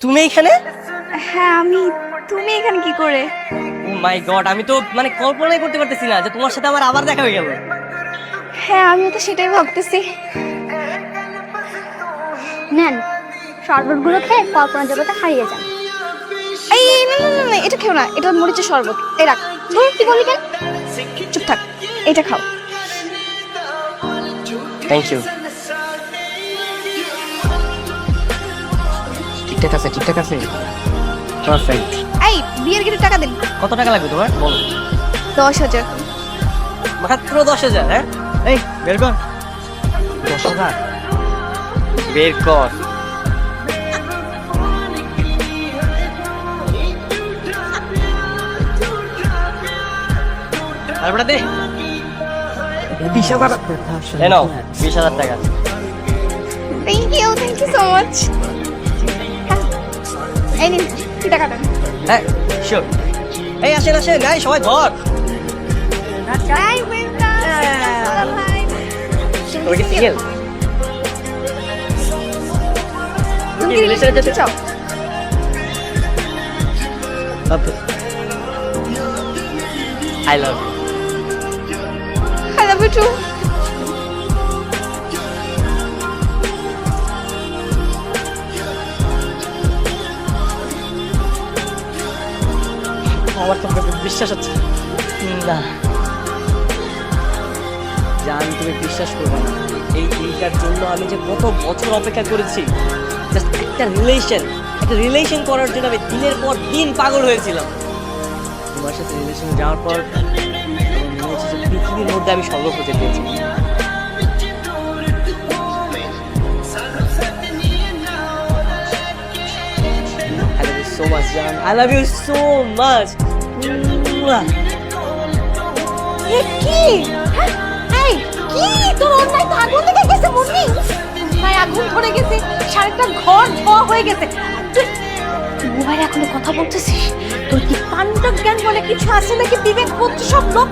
তুমি এখানে? হ্যাঁ আমি তুমি এখানে কি করে? ও মাই গড আমি তো মানে কল্পনাই করতে পারতেছি না যে তোমার সাথে আমার আবার দেখা হয়ে গেল। হ্যাঁ আমিও তো সেটাই ভাবতেছি। নেন শরবতগুলো খেয়ে কল্পনা জগতে হারিয়ে যান। এই না না, না এটা খেও না এটা মরিচের শরবত। এই রাখ ধুর, কি বলি কেন? চুপ থাক এটা খাও। থ্যাংক ইউ ঠিকঠাক আছে ঠিকঠাক আছে? পারফেক্ট এই বিয়ের গিয়ে টাকা দিন। কত টাকা লাগবে তোমার? বলো। দশ হাজার। মাত্র দশ হাজার হ্যাঁ? এই বের কর। দশ হাজার? বের কর। তারপরে দে। বিশ হাজার? এই নাও বিশ হাজার টাকা। Thank you thank you so much এই নিন কি টাকা দেন। হ্যাঁ শিওর এই আসেন আসেন। এই সবাই ধর। ভাই তোর কি সিঙ্গেল তুমি রিলেশনে যেতে চাও? I love I love you too আমার তো বিশ্বাস হচ্ছে না। জান তুমি বিশ্বাস করবে না। এই দিনটার জন্য আমি যে কত বছর অপেক্ষা করেছি জাস্ট একটা রিলেশন একটা রিলেশন করার জন্য আমি দিনের পর দিন পাগল হয়েছিলাম। তোমার সাথে রিলেশন যাওয়ার পর মনে হচ্ছে যে পৃথিবীর মধ্যে আমি স্বর্গ খুঁজে পেয়েছি। So much, John. I love you so much. হ্যাঁ? এই ঘর হয়ে গেছে। এখনও কথা বলতেছিস? তোর কি পাণ্ডব জ্ঞান বলে কিছু আছে নাকি? বিবেক বুদ্ধি সব লোক